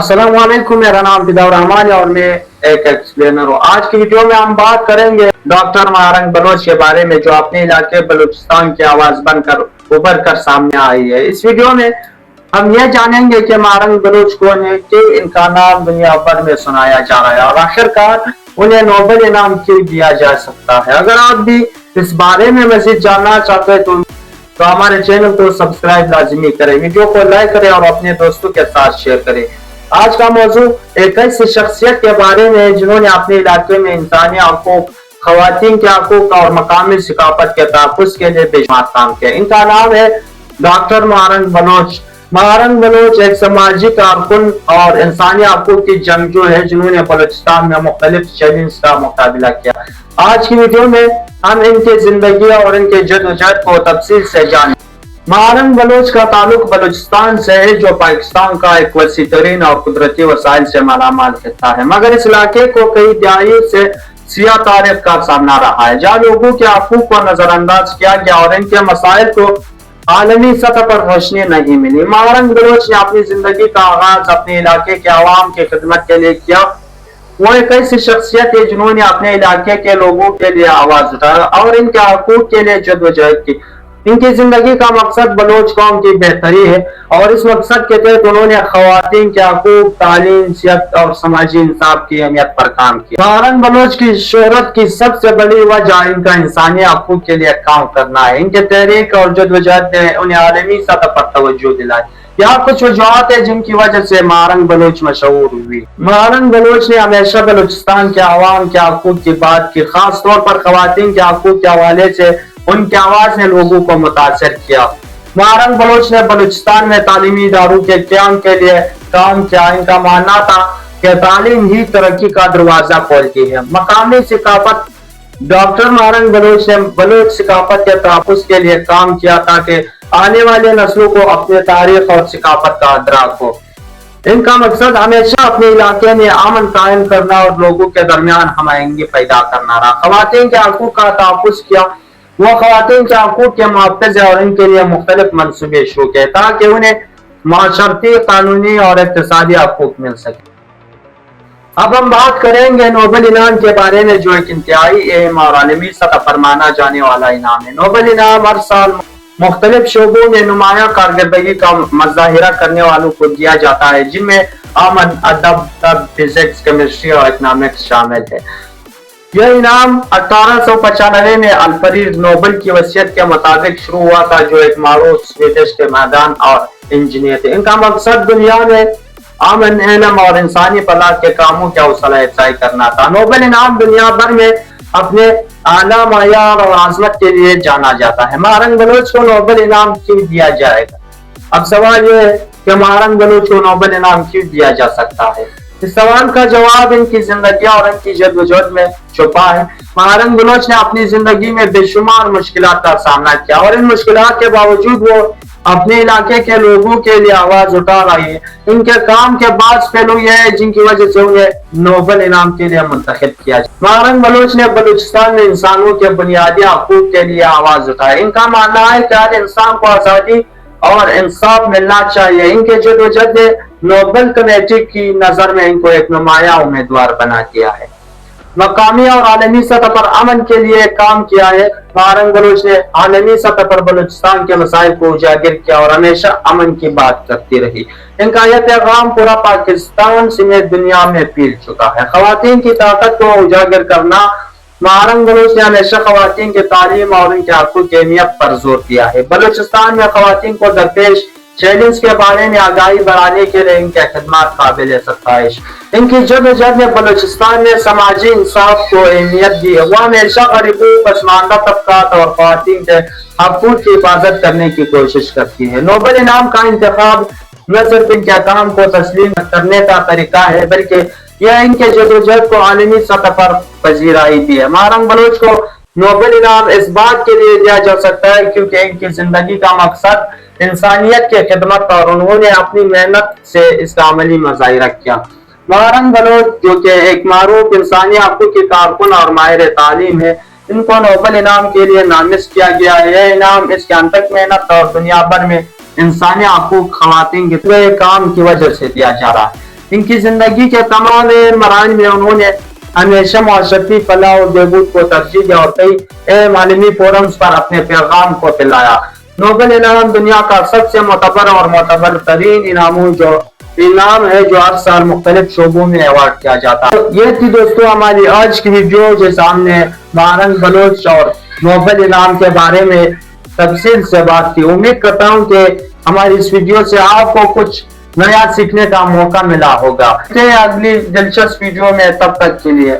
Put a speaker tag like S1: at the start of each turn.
S1: السلام علیکم، میرا نام فداور رحمان ہے اور میں ایک ایکسپلینر ہوں۔ آج کی ویڈیو میں ہم بات کریں گے ڈاکٹر مہارنگ بلوچ کے بارے میں، جو اپنے علاقے بلوچستان کی آواز بن کر ابھر کر سامنے آئی ہے۔ اس ویڈیو میں ہم یہ جانیں گے کہ مہارنگ بلوچ کون ہے کہ ان کا نام دنیا بھر میں سنایا جا رہا ہے اور آخرکار انہیں نوبل انعام کیوں دیا جا سکتا ہے۔ اگر آپ بھی اس بارے میں مزید جاننا چاہتے ہیں تو تو ہمارے چینل کو سبسکرائب لازمی کریں، ویڈیو کو لائک کریں اور اپنے دوستوں کے ساتھ شیئر کریں۔ آج کا موضوع ایک ایسی شخصیت کے بارے میں ہے جنہوں نے اپنے علاقے میں انسانی حقوق خواتین کے حقوق اور مقامی ثقافت کے تحفظ کے لیے بے شمار کام کیا۔ ان کا نام ہے ڈاکٹر مہارنگ بلوچ۔ مہارنگ بلوچ ایک سماجی کارکن اور انسانی حقوق کی جنگجو ہے جنہوں نے بلوچستان میں مختلف چیلنج کا مقابلہ کیا۔ آج کی ویڈیو میں ہم ان کی زندگی اور ان کے جد و جہد کو تفصیل سے جانیں۔ مہارنگ بلوچ کا تعلق بلوچستان سے ہے، جو پاکستان کا ایک وسیع ترین اور قدرتی وسائل سے مالا مال خطہ ہے۔ مگر اس علاقے کو کئی دہائیوں سے سیاہ تاریخ کا سامنا رہا ہے۔ جہاں لوگوں کے حقوق کو نظر انداز کیا گیا اور ان کے مسائل کو عالمی سطح پر روشنی نہیں ملی۔ مہارنگ بلوچ نے اپنی زندگی کا آغاز اپنے علاقے کے عوام کی خدمت کے لیے کیا۔ وہ ایک ایسی شخصیت ہے جنہوں نے اپنے علاقے کے لوگوں کے لیے آواز اٹھایا اور ان کے حقوق کے لیے جد و جہد کی۔ ان کی زندگی کا مقصد بلوچ قوم کی بہتری ہے اور اس مقصد کے تحت انہوں نے خواتین کے حقوق، تعلیم، صحت اور سماجی انصاف کی اہمیت پر کام کیا۔ مہارنگ بلوچ کی شہرت کی سب سے بڑی وجہ ان کا انسانی حقوق کے لیے کام کرنا ہے۔ ان کے تحریک اور جد و جہد نے انہیں عالمی سطح پر توجہ دلائی۔ یہاں کچھ وجوہات ہیں جن کی وجہ سے مہارنگ بلوچ مشہور ہوئی۔ مہارنگ بلوچ نے ہمیشہ بلوچستان کے عوام کے حقوق کی بات کی، خاص طور پر خواتین کے حقوق کے حوالے سے ان کی آواز نے لوگوں کو متاثر کیا۔ مہارنگ بلوچ نے بلوچستان میں تعلیمی اداروں کے قیام کے لیے کام کیا۔ ان کا ماننا تھا کہ تعلیم ہی ترقی کا دروازہ کھولتی ہے۔ مقامی ثقافت ڈاکٹر مہارنگ بلوچ نے بلوچ ثقافت کے تحفظ کے لیے کام کیا تاکہ آنے والے نسلوں کو اپنے تاریخ اور ثقافت کا ادراک ہو۔ ان کا مقصد ہمیشہ اپنے علاقے میں امن قائم کرنا اور لوگوں کے درمیان ہم آہنگی پیدا کرنا رہا۔ خواتین کے حقوق کا تحفظ کیا۔ وہ خواتین کے حقوق کے محافظ اور ان کے لیے مختلف منصوبے شروع کیے تاکہ انہیں معاشرتی، قانونی اور اقتصادی حقوق مل سکے۔ اب ہم بات کریں گے نوبل انعام کے بارے میں جو ایک انتہائی اہم اور عالمی سطح پر مانا جانے والا انعام ہے۔ نوبل انعام ہر سال مختلف شعبوں میں نمایاں کارکردگی کا مظاہرہ کرنے والوں کو دیا جاتا ہے، جن میں امن ادب، طب، فزکس، کیمسٹری اور اکنامکس شامل ہے یہ انعام اٹھارہ سو پچانوے میں الفریڈ نوبل کی وصیت کے مطابق شروع ہوا تھا، جو ایک معروف سویڈش کے میدان اور انجینئر تھے۔ ان کا مقصد دنیا میں امن علم اور انسانی فلاح کے کاموں کی حوصلہ افزائی کرنا تھا۔ نوبل انعام دنیا بھر میں اپنے اعلیٰ، معیار اور عظمت کے لیے جانا جاتا ہے۔ مہارنگ بلوچ کو نوبل انعام کیوں دیا جائے گا؟ اب سوال یہ ہے کہ مہارنگ بلوچ کو نوبل انعام کیوں دیا جا سکتا ہے؟ اس سوال کا جواب ان کی زندگی اور ان کی جد و جہد میں چھپا ہے۔ مہارنگ بلوچ نے اپنی زندگی میں بے شمار مشکلات کا سامنا کیا اور ان مشکلات کے باوجود وہ اپنے علاقے کے لوگوں کے لیے آواز اٹھا رہی ہے ان کے کام کے بعد پہلو یہ ہے جن کی وجہ سے انہیں نوبل انعام کے لیے منتخب کیا جائے۔ مہارنگ بلوچ نے بلوچستان میں انسانوں کے بنیادی حقوق کے لیے آواز اٹھائی۔ ان کا ماننا ہے کہ ہر انسان کو آزادی اور انصاف ملنا چاہیے۔ ان کے جد و جد نے نوبل کمیٹی کی نظر میں ان کو ایک نمایاں امیدوار بنا دیا ہے۔ مقامی اور عالمی سطح پر امن کے لیے کام کیا ہے۔ مہارنگ بلوچ نے عالمی سطح پر بلوچستان کے مسائل کو اجاگر کیا اور ہمیشہ امن کی بات کرتی رہی۔ ان کا یہ پیغام پورا پاکستان سمیت دنیا میں پھیل چکا ہے۔ خواتین کی طاقت کو اجاگر کرنا مہارنگ بلوچ نے ہمیشہ خواتین کی تعلیم اور ان کے حقوق کی اہمیت پر زور دیا ہے۔ بلوچستان میں خواتین کو درپیش چیلنج کے بارے میں آگاہی بڑھانے کے لیے ان کے خدمات قابل ستائش۔ ان کی جد جد نے بلوچستان میں سماجی انصاف کو اہمیت دی ہے۔ وہ ہمیشہ غریبوں پسماندہ طبقات اور خواتین کے حقوق کی حفاظت کرنے کی کوشش کرتی ہے۔ نوبل انعام کا انتخاب نہ صرف ان کے کام کو تسلیم کرنے کا طریقہ ہے، بلکہ یہ ان کے جد و جہد کو عالمی سطح پر پذیرائی دی ہے مہارنگ بلوچ کو نوبل انعام اس بات کے لیے دیا جا سکتا ہے کیونکہ ان کی زندگی کا مقصد انسانیت کے خدمت اور انہوں نے اپنی محنت سے اس کا عملی مظاہرہ کیا۔ مہارنگ بلوچ، جو کہ ایک معروف انسانی حقوق کی کارکن اور ماہر تعلیم ہے، ان کو نوبل انعام کے لیے نامزد کیا گیا۔ ہے یہ انعام اس کے انتک محنت اور دنیا بھر میں انسانی حقوق خواتین کے کام کی وجہ سے دیا جا رہا ہے۔ ان کی زندگی کے تمام مرائل میں انہوں نے ہمیشہ معاشرتی فلاح و بہبود کو ترجیح دیا اور کئی اہم عالمی فورمز پر اپنے پیغام کو پھیلایا۔ نوبل انعام دنیا کا سب سے معتبر اور معتبر ترین انعاموں جو انعام ہے جو ہر سال مختلف شعبوں میں ایوارڈ کیا جاتا ہے۔ یہ تھی دوستو ہماری آج کی ویڈیو جو سامنے مارنگ بلوچ اور نوبل انعام کے بارے میں تفصیل سے بات کی۔ امید کرتا ہوں کہ ہماری اس ویڈیو سے آپ کو کچھ نیا سیکھنے کا موقع ملا ہوگا۔ اگلی دلچسپ ویڈیو میں تب تک کے لیے